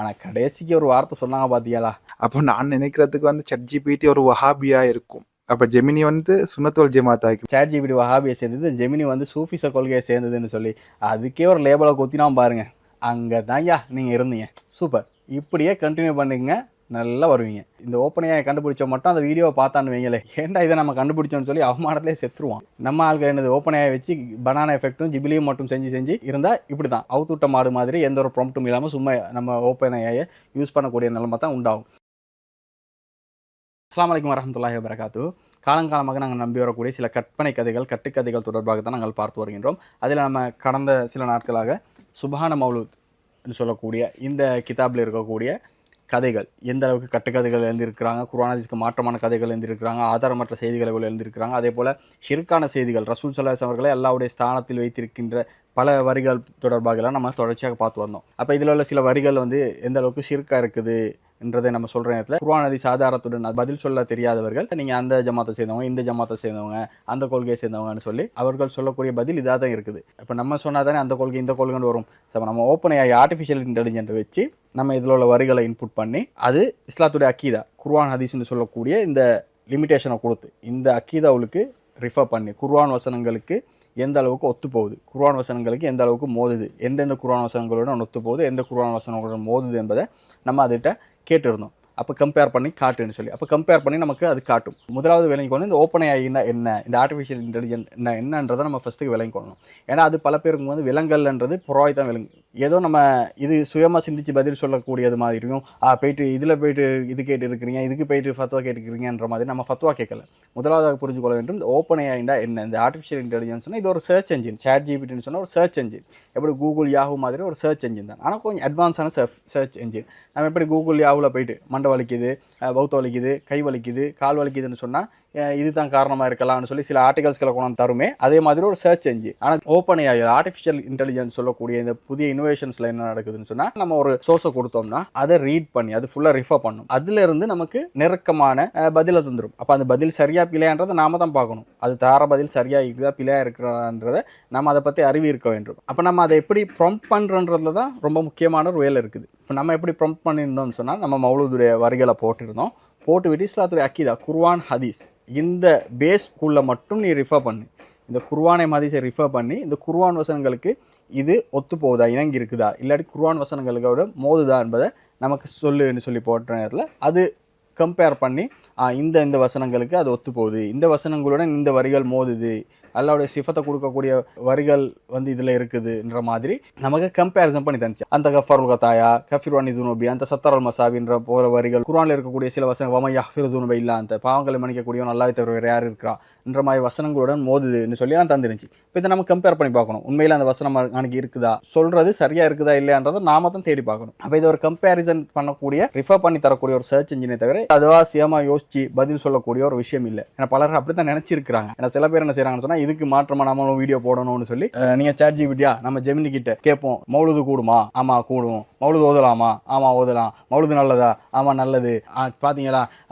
ஆனால் கடைசிக்கு ஒரு வார்த்தை சொன்னாங்க பார்த்தீங்களா அப்போ நான் நினைக்கிறதுக்கு வந்து சட் ஜிபிடி ஒரு வஹாபியா இருக்கும். அப்ப ஜெமினி வந்து சுனத்தோல் ஜமாத் ஆக்கி சேட் ஜிபிடி வஹாபியை சேர்ந்தது ஜெமினி வந்து சூஃபிச கொள்கையை சேர்ந்ததுன்னு சொல்லி அதுக்கே ஒரு லேபலை கொத்தினா பாருங்க. அங்கே தான்யா நீங்கள் இருந்தீங்க. சூப்பர் இப்படியே கண்டினியூ பண்ணுங்க நல்லா வருவீங்க. இந்த ஓப்பனையை கண்டுபிடிச்ச மட்டும் அந்த வீடியோவை பார்த்தான்னு வைங்களே. ஏன்டா இதை நம்ம கண்டுபிடிச்சோன்னு சொல்லி அவமானத்திலே செத்துருவான். நம்ம ஆளுக்கு என்னது ஓப்பனையை வச்சு பனானா எஃபெக்ட்டும் ஜிபிலியும் மட்டும் செஞ்சு செஞ்சு இருந்தால் இப்படி தான் அவுத்துட்ட மாடு மாதிரி எந்த ஒரு ப்ராம்ப்ட்டும் இல்லாமல் சும்மா நம்ம ஓப்பனையை யூஸ் பண்ணக்கூடிய நிலைமை தான் உண்டாகும். அஸ்லாம் அலைக்கும் வரமத்துல்லாஹி வரகாத்து காலங்காலமாக நாங்கள் நம்பி வரக்கூடிய சில கற்பனை கதைகள் கட்டுக்கதைகள் தொடர்பாக தான் நாங்கள் பார்த்து வருகின்றோம். அதில் நம்ம கடந்த சில நாட்களாக சுபான மௌலூத் சொல்லக்கூடிய இந்த கிதாபில் இருக்கக்கூடிய கதைகள். எந்த அளவுக்கு கட்டுக்கதைகள் எழுந்திருக்கிறாங்க குரானதிஸ்க்கு மாற்றமான கதைகள் எழுந்திருக்கிறாங்க ஆதாரமற்ற செய்திகளை எழுந்திருக்கிறாங்க அதே போல் ஷிர்கான செய்திகள் ரசூல் சல்லாஸ் அவர்களை அல்லாவுடைய ஸ்தானத்தில் வைத்திருக்கின்ற பல வரிகள் தொடர்பாகலாம் நம்ம தொடர்ச்சியாக பார்த்து வந்தோம். அப்போ இதில் உள்ள சில வரிகள் வந்து எந்த அளவுக்கு ஷிர்கா இருக்குது என்றதை நம்ம சொல்கிற நேரத்தில் குர்ஆன் சாதாரத்துடன் பதில் சொல்ல தெரியாதவர்கள் நீங்கள் அந்த ஜமாத்தை சேர்ந்தவங்க இந்த ஜமாத்தை சேர்ந்தவங்க அந்த கொள்கையை சேர்ந்தவங்கன்னு சொல்லி அவர்கள் சொல்லக்கூடிய பதில் இதாக தான் இருக்குது. இப்போ நம்ம சொன்னால் தானே அந்த கொள்கை இந்த கொள்கைன்னு வரும். அப்போ நம்ம ஓப்பன் ஆகி ஆர்டிஃபிஷியல் இன்டெலிஜென்ட்டை வச்சு நம்ம இதில் உள்ள வரிகளை இன்புட் பண்ணி அது இஸ்லாத்துடைய அக்கீதா குர்வான் ஹதீஸ்னு சொல்லக்கூடிய இந்த லிமிட்டேஷனை கொடுத்து இந்த அக்கீதாவுக்கு ரிஃபர் பண்ணி குர்வான் வசனங்களுக்கு எந்த அளவுக்கு ஒத்து போகுது குர்வான் வசனங்களுக்கு எந்த அளவுக்கு மோதுது எந்தெந்த குர்வான் வசனங்களுடன் ஒத்து போகுது எந்த குர்வான் வசனங்களுடன் மோதுது என்பதை நம்ம அதுகிட்ட കേട്ടിരുന്നു. அப்போ கம்பேர் பண்ணி காட்டுன்னு சொல்லி. அப்போ கம்பேர் பண்ணி நமக்கு அது காட்டும். முதலாவது விளங்கிக்கணும் இந்த ஓப்பன் ஐனா என்ன? இந்த ஆர்டிஃபிஷியல் இன்டெலிஜென்ஸ் என்ன என்னன்றதை நம்ம ஃபஸ்ட்டுக்கு விளங்கிக்கணும் ஏன்னா அது பல பேருக்கு வந்து விலங்கல்ன்றது புறாய் தான் விலங்கு. ஏதோ நம்ம இது சுயமாக சிந்தித்து பதில் சொல்லக்கூடியது மாதிரியும் போயிட்டு இதில் போயிட்டு இது கேட்டு இருக்கிறீங்க இதுக்கு போயிட்டு ஃபத்வா கேட்டுக்கிறீங்கன்ற மாதிரி நம்ம ஃபத்வா கேட்கல. முதலாவதாக புரிஞ்சுக்கொள்ள வேண்டும் இந்த ஓப்பன் ஐண்டா என்ன? இந்த ஆர்டிஃபிஷியல் இன்டெலிஜென்ஸ்னா இது ஒரு சர்ச் என்ஜின் சேட் ஜிபிடின்னு சொன்னால் ஒரு சர்ச் என்ஜின் எப்படி கூகுள் யாஹூ மாதிரி ஒரு சர்ச் என்ஜின் தான். ஆனால் கொஞ்சம் அட்வான்ஸான சர்ச் என்ஜின் நம்ம எப்படி கூகுள் யாஹூவில் போயிட்டு மண்ட வலிக்குது பௌத்த வலிக்குது கை வலிக்குது கால் வலிக்குதுன்னு சொன்னால் இதுதான் காரணமாக இருக்கலாம்னு சொல்லி சில ஆர்டிகல்ஸ்களை கொண்டு வந்து தருமே. அதே மாதிரி ஒரு சர்ச் செஞ்சு ஆனால் ஓப்பன் ஏஐ ஆர்டிஃபிஷியல் இன்டெலிஜென்ஸ் சொல்லக்கூடிய இந்த புதிய இனோவேஷன்ஸில் என்ன நடக்குதுன்னு சொன்னால் நம்ம ஒரு சோர்ஸை கொடுத்தோம்னா அதை ரீட் பண்ணி அது ஃபுல்லாக ரிஃபர் பண்ணும். அதுலேருந்து நமக்கு நெருக்கமான பதிலை தந்துடும் அப்போ அந்த பதில் சரியாக பிழையான்றதை நாம தான் பார்க்கணும். அது தார பதில் சரியாக இருக்குதா பிழையாக இருக்கிறான்றதை நம்ம அதை பற்றி அறிவி இருக்க வேண்டும். அப்போ நம்ம அதை எப்படி ப்ரொம்ப் பண்ணுறன்றதுல தான் ரொம்ப முக்கியமான ஒரு வேலை இருக்குது. இப்போ நம்ம எப்படி ப்ரொம்ப் பண்ணியிருந்தோம்னு சொன்னால் நம்ம மௌலூதுடைய வரிகளை போட்டிருந்தோம். போட்டு விட்டு இஸ்லாத்துடைய அக்கீதா குர்ஆன் ஹதீஸ். இந்த பேஸ்க்குள்ளே மட்டும் நீ ரிஃபர் பண்ணு. இந்த குர்வானை மாதிரி ரிஃபர் பண்ணி இந்த குர்வான் வசனங்களுக்கு இது ஒத்து போகுதா இணங்கி இருக்குதா? இல்லாட்டி குர்வான் வசனங்களோட மோதுதா என்பதை நமக்கு சொல்லுன்னு சொல்லி போட்ட நேரத்தில் அது கம்பேர் பண்ணி இந்த இந்த வசனங்களுக்கு அது ஒத்து போகுது. இந்த வசனங்களுடன் இந்த வரிகள் மோதுது. அல்லாவுடைய சிஃபத்தை கொடுக்கக்கூடிய வரிகள் வந்து இதில் இருக்குதுன்ற மாதிரி நமக்கு கம்பேரிசன் பண்ணி தந்துச்சு. அந்த கஃபருல் கத்தாயா கஃபிர்வானி துனோபி அந்த சத்தரல் மசாபின்ற போகிற வரிகள் குரானில் இருக்கக்கூடிய சில வசனங்கள் வம யஹ்ஃபிர் இல்லை அந்த பாவங்களை மன்னிக்கக்கூடியவன் நல்லா தவிர வேறு யார் இருக்கா என்ற மாதிரி வசனங்களுடன் மோதுதுன்னு சொல்லி நான் தந்துருந்துச்சு. இப்போ இதை நம்ம கம்பேர் பண்ணி பார்க்கணும். உண்மையில் அந்த வசனம் அன்னைக்கு இருக்குதா? சொல்கிறது சரியாக இருக்குதா இல்லையான்றதை நாம தான் தேடி பார்க்கணும். அப்போ இது ஒரு கம்பேரிசன் பண்ணக்கூடிய ரிஃபர் பண்ணி தரக்கூடிய ஒரு சர்ச் இன்ஜினை தவிர அதுவா சியமா யோசிச்சு பதில் சொல்லக்கூடிய ஒரு விஷயம் இல்லை. ஏன்னா பலர் அப்படி தான் நினச்சிருக்கிறாங்க. ஏன்னா சில பேர் என்ன செய்கிறாங்கன்னு சொன்னால் இதுக்கு மாற்றமாக நம்மளும் வீடியோ போடணும்னு சொல்லி நீங்கள் சேட் ஜிபிட்டியா நம்ம ஜெமினி கிட்ட கேட்போம். மௌலுது கூடுமா? ஆமாம் கூடும். மௌலுது ஓதலாமா? ஆமாம் ஓதலாம். மௌலுது நல்லதா? ஆமாம் நல்லது. ஆ,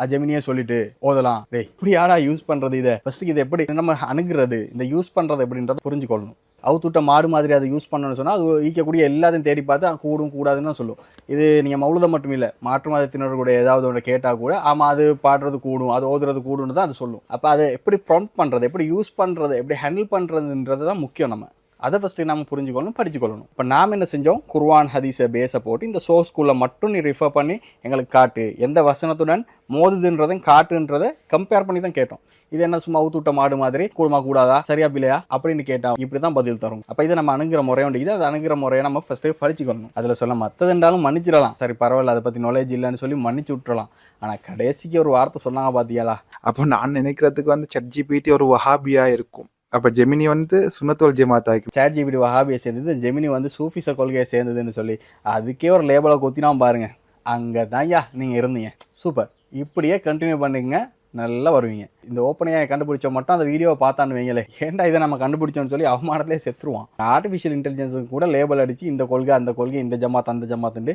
ஜெமினியே சொல்லிட்டு ஓதலாம். டேய் இப்படி யாரா யூஸ் பண்ணுறது இதை ஃபஸ்ட்டுக்கு இதை எப்படி நம்ம அணுகிறது? இந்த யூஸ் பண்ணுறது எப்படின்றத புரிஞ்சுக்கொள்ளணும். அவுத்துட்ட மாடு மாதிரி அதை யூஸ் பண்ணணும்னு சொன்னால் அது ஈக்கக்கூடிய எல்லாத்தையும் தேடி பார்த்து அது கூடும் கூடாதுன்னு தான் சொல்லும். இது நீங்கள் மௌலதம் மட்டும் இல்லை மாற்று மதத்தினர்களுடைய ஏதாவது ஒன்று கேட்டால் கூட ஆமாம் அது பாடுறது கூடும் அது ஓதுறது கூடும்னு தான் அது சொல்லும். அப்போ அதை எப்படி ப்ராம்ப்ட் பண்ணுறது எப்படி யூஸ் பண்ணுறது எப்படி ஹேண்டில் பண்ணுறதுன்றது தான் முக்கியம் நம்ம. அதை ஃபஸ்ட்டு நம்ம புரிஞ்சுக்கொள்ளணும் படிச்சுக்கொள்ளணும். இப்போ நாம் என்ன செஞ்சோம்? குர்வான் ஹதீஸை பேஸை போட்டு இந்த சோர்ஸ்குள்ளே மட்டும் நீ ரிஃபர் பண்ணி எங்களுக்கு காட்டு. எந்த வசனத்துடன் மோதுதுன்றதையும் காட்டுன்றதை கம்பேர் பண்ணி தான் கேட்டோம். இது என்ன சும்மா ஊத்துட்ட மாடு மாதிரி கூடுமா கூடாதா சரியா பிள்ளையா அப்படின்னு கேட்டால் இப்படி தான் பதில் தரும். அப்போ இதை நம்ம அணுகிற முறை உண்டு. இது அதை அணுகிற முறையை நம்ம ஃபஸ்ட்டு படிச்சுக்கணும் அதில் சொல்ல மற்றதுண்டாலும் மன்னிச்சிடலாம். சரி பரவாயில்ல அதை பற்றி நாலேஜ் இல்லைன்னு சொல்லி மன்னிச்சு விட்டுறலாம். ஆனால் கடைசிக்கு ஒரு வார்த்தை சொன்னாங்க பார்த்தியாலா அப்போ நான் நினைக்கிறதுக்கு வந்து சட் பீட்டி ஒரு வஹாபியாக இருக்கும். அப்ப ஜெமினி வந்து சுனத்தோல் ஜமாத் சேட் ஜிபிடி வஹாபியை சேர்ந்தது ஜெமினி வந்து சூஃபிச கொள்கையை சேர்ந்ததுன்னு சொல்லி. அதுக்கே ஒரு லேபலை கொத்தினா பாருங்க. அங்கே தான்யா நீங்கள் இருந்தீங்க. சூப்பர் இப்படியே கண்டினியூ பண்ணுங்க நல்லா வருவீங்க. இந்த ஓப்பனையை கண்டுபிடிச்ச மட்டும் அந்த வீடியோவை பார்த்தான்னு வைங்களே ஏன்டா இதை நம்ம கண்டுபிடிச்சோம்னு சொல்லி அவமானத்திலே செத்துருவான். ஆர்டிஃபிஷியல் இன்டெலிஜென்ஸுக்கு கூட லேபிள் அடித்து இந்த கொள்கை அந்த கொள்கை இந்த ஜமாத் அந்த ஜமாத்துண்டு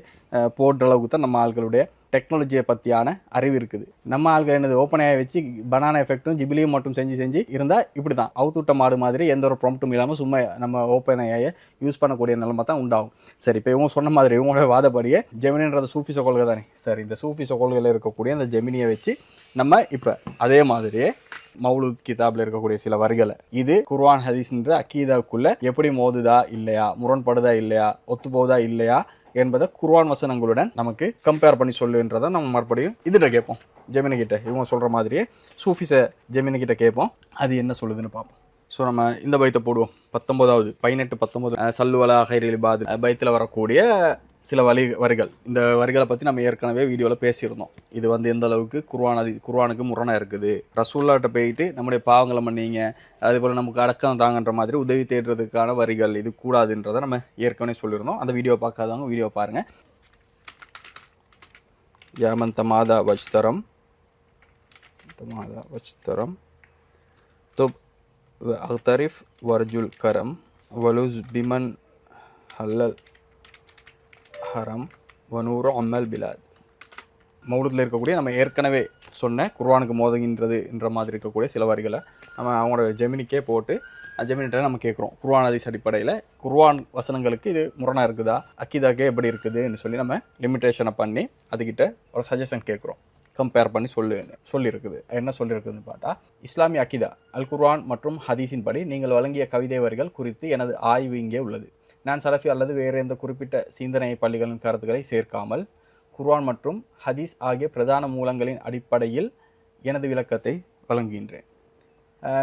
போடுற அளவுக்கு தான் நம்ம ஆட்களுடைய டெக்னாலஜியை பற்றியான அறிவு இருக்குது. நம்ம ஆள்கள் என்னது ஓப்பனையாக வச்சு பனானா எஃபெக்ட்டும் ஜிபிலியும் மட்டும் செஞ்சு செஞ்சு இருந்தால் இப்படி தான் அவுத்துட்ட மாடு மாதிரி எந்த ஒரு ப்ராம்ப்ட்டும் இல்லாமல் சும்மா நம்ம ஓப்பனையை யூஸ் பண்ணக்கூடிய நிலைமை தான் உண்டாகும். சரி இப்போ இவங்க சொன்ன மாதிரி இவங்களோட வாதப்படியே ஜெமினின்றது சூஃபி கொள்கை தானே சரி இந்த சூஃபி கொள்கையில் இருக்கக்கூடிய அந்த ஜெமினியை வச்சு நம்ம இப்போ அதே மாதிரி மாதிரியே மௌலூத் கிதாப்ல இருக்கக்கூடிய சில வரிகளை. இது குர்வான் ஹதீஸ்ன்ற அக்கீதாவுக்குள்ள எப்படி மோதுதா இல்லையா முரண்படுதா இல்லையா ஒத்து போகுதா இல்லையா என்பதை குர்வான் வசனங்களுடன் நமக்கு கம்பேர் பண்ணி சொல்லுன்றதை நம்ம மறுபடியும் இதுகிட்ட கேட்போம். ஜெமினி கிட்ட இவங்க சொல்கிற மாதிரியே சூஃபிஸை ஜெமினி கிட்ட கேட்போம். அது என்ன சொல்லுதுன்னு பார்ப்போம். ஸோ நம்ம இந்த பைத்தை போடுவோம். பத்தொன்பதாவது பதினெட்டு பத்தொன்பது சல்லுவலா ஹைரில் பாது பைத்தில் வரக்கூடிய சில வழி வரிகள். இந்த வரிகளை பற்றி நம்ம ஏற்கனவே வீடியோவில் பேசியிருந்தோம். இது வந்து எந்த அளவுக்கு குர்வானது குர்வானுக்கு முரணாக இருக்குது. ரசூல்லாட்ட போயிட்டு நம்முடைய பாவங்களை மன்னிங்க. அதே போல் நமக்கு அடக்கம் தாங்கன்ற மாதிரி உதவி தேடுறதுக்கான வரிகள் இது கூடாதுன்றதை நம்ம ஏற்கனவே சொல்லியிருந்தோம். அந்த வீடியோ பார்க்காதவங்க வீடியோ பாருங்கள் யாமந்த மாதா வஜ்தரம். தமாதா வஜ்தரம். தொப் அக்தரிஃப் வர்ஜுல் கரம். வலுஸ் பிமன் ஹல்லல். ஹரம் வனூர் அம்மல் பிலாத். மௌலத்தில் இருக்கக்கூடிய நம்ம ஏற்கனவே சொன்ன குர்வானுக்கு மோதுகின்றது என்ற மாதிரி இருக்கக்கூடிய சில வரிகளை நம்ம அவங்களோட ஜெமினிக்கே போட்டு ஜெமினிட்ட நம்ம கேட்குறோம். குர்வான் அதிஸ் அடிப்படையில் குர்வான் வசனங்களுக்கு இது முரணாக இருக்குதா? அக்கிதாக்கே எப்படி இருக்குதுன்னு சொல்லி நம்ம லிமிட்டேஷனை பண்ணி அதுக்கிட்ட ஒரு சஜஷன் கேட்குறோம். கம்பேர் பண்ணி சொல்லு சொல்லியிருக்குது. என்ன சொல்லியிருக்குதுன்னு பார்த்தா இஸ்லாமிய அக்கிதா அல் குர்வான் மற்றும் ஹதீஸின் படி நீங்கள் வழங்கிய கவிதை வரிகள் குறித்து எனது ஆய்வு இங்கே உள்ளது. நான் சலஃபி அல்லது வேறு எந்த குறிப்பிட்ட சிந்தனை பள்ளிகளின் கருத்துக்களை சேர்க்காமல் குர்ஆன் மற்றும் ஹதீஸ் ஆகிய பிரதான மூலங்களின் அடிப்படையில் எனது விளக்கத்தை வழங்குகின்றேன்.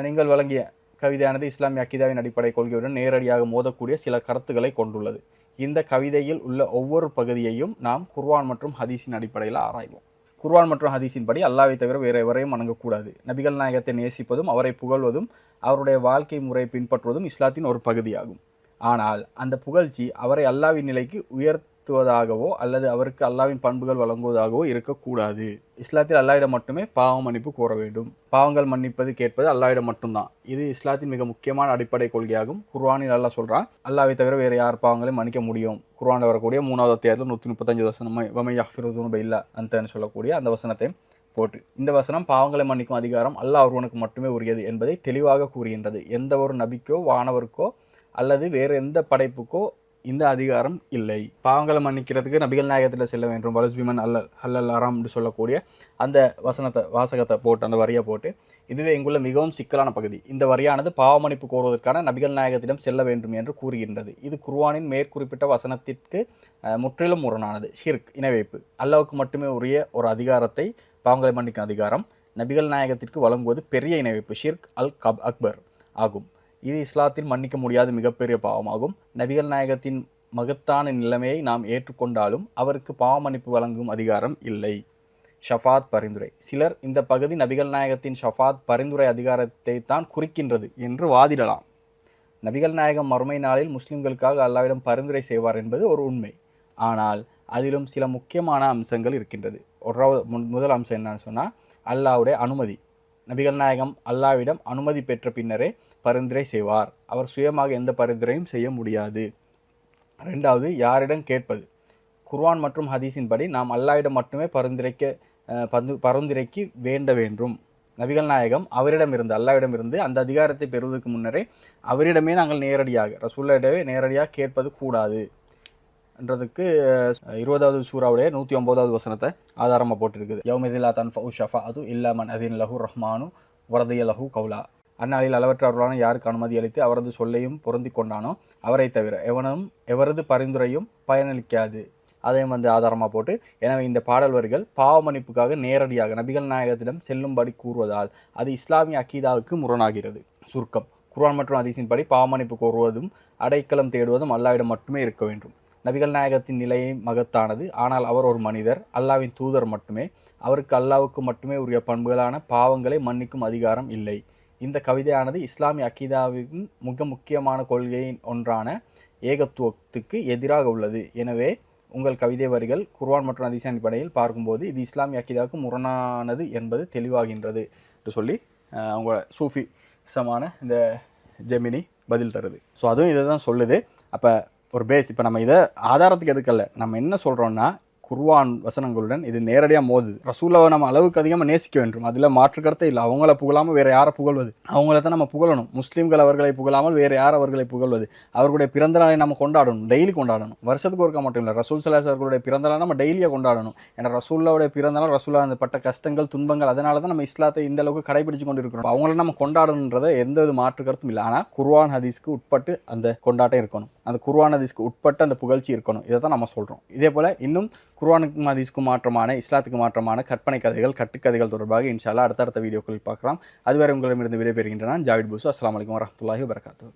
நீங்கள் வழங்கிய கவிதையானது இஸ்லாமிய அக்கிதாவின் அடிப்படை கொள்கையுடன் நேரடியாக மோதக்கூடிய சில கருத்துக்களை கொண்டுள்ளது. இந்த கவிதையில் உள்ள ஒவ்வொரு பகுதியையும் நாம் குர்வான் மற்றும் ஹதீஸின் அடிப்படையில் ஆராய்வோம். குர்வான் மற்றும் ஹதீஸின் படி அல்லாவை தவிர வேறு எவரையும் வணங்கக்கூடாது. நபிகள் நாயகத்தை நேசிப்பதும் அவரை புகழ்வதும் அவருடைய வாழ்க்கை முறை பின்பற்றுவதும் இஸ்லாத்தின் ஒரு பகுதியாகும். ஆனால் அந்த புகழ்ச்சி அவரை அல்லாவின் நிலைக்கு உயர்த்துவதாகவோ அல்லது அவருக்கு அல்லாவின் பண்புகள் வழங்குவதாகவோ இருக்கக்கூடாது. இஸ்லாத்தில் அல்லாவிடம் மட்டுமே பாவம் மன்னிப்பு கோர வேண்டும். பாவங்கள் மன்னிப்பது கேட்பது அல்லாவிடம் மட்டும்தான். இது இஸ்லாத்தின் மிக முக்கியமான அடிப்படை கொள்கையாகும். குர்வானில் அல்லா சொல்கிறான் அல்லாவை தவிர வேறு யார் பாவங்களையும் மன்னிக்க முடியும்? குர்வானில் வரக்கூடிய மூணாவது அத்தியாயத்தில் நூற்றி முப்பத்தஞ்சு வசனம் வமை யஃபிருதுனு இல்லை அந்தன்னு சொல்லக்கூடிய அந்த வசனத்தை போட்டு இந்த வசனம் பாவங்களை மன்னிக்கும் அதிகாரம் அல்லாஹ் ஒருவனுக்கு மட்டுமே உரியது என்பதை தெளிவாக கூறுகின்றது. எந்த ஒரு நபிக்கோ வானவருக்கோ அல்லது வேறு எந்த படைப்புக்கோ இந்த அதிகாரம் இல்லை. பாவங்களை மன்னிக்கிறதுக்கு நபிகள் நாயகத்தில் செல்ல வேண்டும். வலுஸ்பிமன் அல்லல் அல்லல் அறாம் என்று சொல்லக்கூடிய அந்த வசனத்தை வாசகத்தை போட்டு அந்த வரியை போட்டு இதுவே இங்குள்ள மிகவும் சிக்கலான பகுதி. இந்த வரியானது பாவ மன்னிப்பு கோருவதற்கான நபிகள் நாயகத்திடம் செல்ல வேண்டும் என்று கூறுகின்றது. இது குர்வானின் மேற்குறிப்பிட்ட வசனத்திற்கு முற்றிலும் முரணானது. ஷிர்க் இணைவைப்பு அல்லாவுக்கு மட்டுமே உரிய ஒரு அதிகாரத்தை பாவங்களை மன்னிக்கும் அதிகாரம் நபிகள் நாயகத்திற்கு வழங்குவது பெரிய இணைவைப்பு ஷிர்க் அல் கப் அக்பர் ஆகும். இது இஸ்லாத்தில் மன்னிக்க முடியாத மிகப்பெரிய பாவமாகும். நபிகள் நாயகத்தின் மகத்தான நிலைமையை நாம் ஏற்றுக்கொண்டாலும் அவருக்கு பாவ மன்னிப்பு வழங்கும் அதிகாரம் இல்லை. ஷஃபாத் பரிந்துரை. சிலர் இந்த பகுதி நபிகள் நாயகத்தின் ஷஃபாத் பரிந்துரை அதிகாரத்தை தான் குறிக்கின்றது என்று வாதிடலாம். நபிகள் நாயகம் மறுமை நாளில் முஸ்லிம்களுக்காக அல்லாவிடம் பரிந்துரை செய்வார் என்பது ஒரு உண்மை. ஆனால் அதிலும் சில முக்கியமான அம்சங்கள் இருக்கின்றது. ஒன்றாவது முதல் அம்சம் என்னன்னு சொன்னால் அல்லாவுடைய அனுமதி. நபிகள் நாயகம் அல்லாவிடம் அனுமதி பெற்ற பின்னரே பரிந்துரை செய்வார். அவர் சுயமாக எந்த பரிந்துரையும் செய்ய முடியாது. ரெண்டாவது யாரிடம் கேட்பது? குர்வான் மற்றும் ஹதீஸின் படி நாம் அல்லாவிடம் மட்டுமே பரிந்துரைக்க பந்து பரிந்துரைக்கு வேண்ட வேண்டும். நபிகள் நாயகம் அவரிடம் இருந்து அல்லாவிடம் இருந்து அந்த அதிகாரத்தை பெறுவதற்கு முன்னரே அவரிடமே நாங்கள் நேரடியாக ரசூல்லிடமே நேரடியாக கேட்பது கூடாது. என்றதுக்கு இருபதாவது சூறாவுடைய நூற்றி ஒம்போதாவது வசனத்தை ஆதாரமாக போட்டிருக்குது. யௌமிதில்லா தன்ஃபு ஷஃபா அது இல்லாமன் அதின் லஹு ரஹ்மானு வரதிய லஹு கவுலா. அந்நாளில் அளவற்றவர்களான யாருக்கு அனுமதி அளித்து அவரது சொல்லையும் பொருந்தி கொண்டானோ அவரை தவிர எவனும் எவரது பரிந்துரையும் பயனளிக்காது. அதையும் வந்து ஆதாரமாக போட்டு எனவே இந்த பாடல் வரிகள் பாவ மன்னிப்புக்காக நேரடியாக நபிகள் நாயகத்திடம் செல்லும்படி கூறுவதால் அது இஸ்லாமிய அக்கீதாவுக்கு முரணாகிறது. சுருக்கம் குர்ஆன் மற்றும் ஹதீஸின் படி பாவ மன்னிப்பு கோருவதும் அடைக்கலம் தேடுவதும் அல்லாவிடம் மட்டுமே இருக்க வேண்டும். நபிகள் நாயகத்தின் நிலையை மகத்தானது ஆனால் அவர் ஒரு மனிதர் அல்லாவின் தூதர் மட்டுமே. அவருக்கு அல்லாவுக்கு மட்டுமே உரிய பண்புகளான பாவங்களை மன்னிக்கும் அதிகாரம் இல்லை. இந்த கவிதையானது இஸ்லாமிய அக்கீதாவின் மிக முக்கியமான கொள்கையின் ஒன்றான ஏகத்துவத்துக்கு எதிராக உள்ளது. எனவே உங்கள் கவிதை வரிகள் குர்வான் மற்றும் ஹதீஸின் அடிப்படையில் பார்க்கும்போது இது இஸ்லாமிய அக்கீதாவுக்கு முரணானது என்பது தெளிவாகின்றது என்று சொல்லி அவங்க சூஃபி சமான இந்த ஜெமினி பதில் தருது. ஸோ அதுவும் இதை தான் சொல்லுது. அப்போ ஒரு பேஸ் இப்போ நம்ம இதை ஆதாரத்துக்கு எதுக்கல்ல நம்ம என்ன சொல்கிறோன்னா குர்வான் வசனங்களுடன் இது நேரடியாக மோது ரசூலாவை நம்ம அளவுக்கு அதிகமாக நேசிக்க வேண்டும். அதில் மாற்று கருத்தே இல்லை. அவங்கள புகழாமல் வேறு யாரை புகழ்வது? அவங்கள தான் நம்ம புகழணும். முஸ்லீம்கள் அவர்களை புகழாமல் வேறு யார் அவர்களை புகழ்வது? அவர்களுடைய பிறந்த நாளை நம்ம கொண்டாடணும். டெய்லி கொண்டாடணும். வருஷத்துக்கு ஒருக்க மட்டும் இல்லை. ரசூல் சலாஸ் அவர்களுடைய பிறந்த நாளை நம்ம டெய்லியாக கொண்டாடணும். ஏன்னா ரசூல்லாவுடைய பிறந்த நாள் ரசூல்லா அந்த பட்ட கஷ்டங்கள் துன்பங்கள் அதனால தான் நம்ம இஸ்லாத்தை இந்த அளவுக்கு கடைபிடிச்சு கொண்டு இருக்கிறோம் அவங்கள நம்ம கொண்டாடணுன்றதை எந்த ஒரு மாற்று கருத்தும் இல்லை. ஆனால் குர்வான் ஹதீஸ்க்கு உட்பட்டு அந்த கொண்டாட்டம் இருக்கணும். அந்த குர்ஆன் ஹதீஸ்க்கு உட்பட்ட அந்த புகழ்ச்சி இருக்கணும். இதை தான் நம்ம சொல்கிறோம் இதே போல் இன்னும் குர்வானுக்கு ஹதீஸ்க்கு மாற்றமான இஸ்லாத்துக்கு மாற்றமான கற்பனை கதைகள் கட்டுக்கதைகள் தொடர்பாக இன்ஷால்லா அடுத்தடுத்த வீடியோக்கள் பார்க்கலாம். அதுவரை உங்களிடமிருந்து விடைபெறுகின்றன ஜாவித் பூசு. அஸ்லாம் வலைக்கம் வரமத்துல்லாஹி வரகாத்து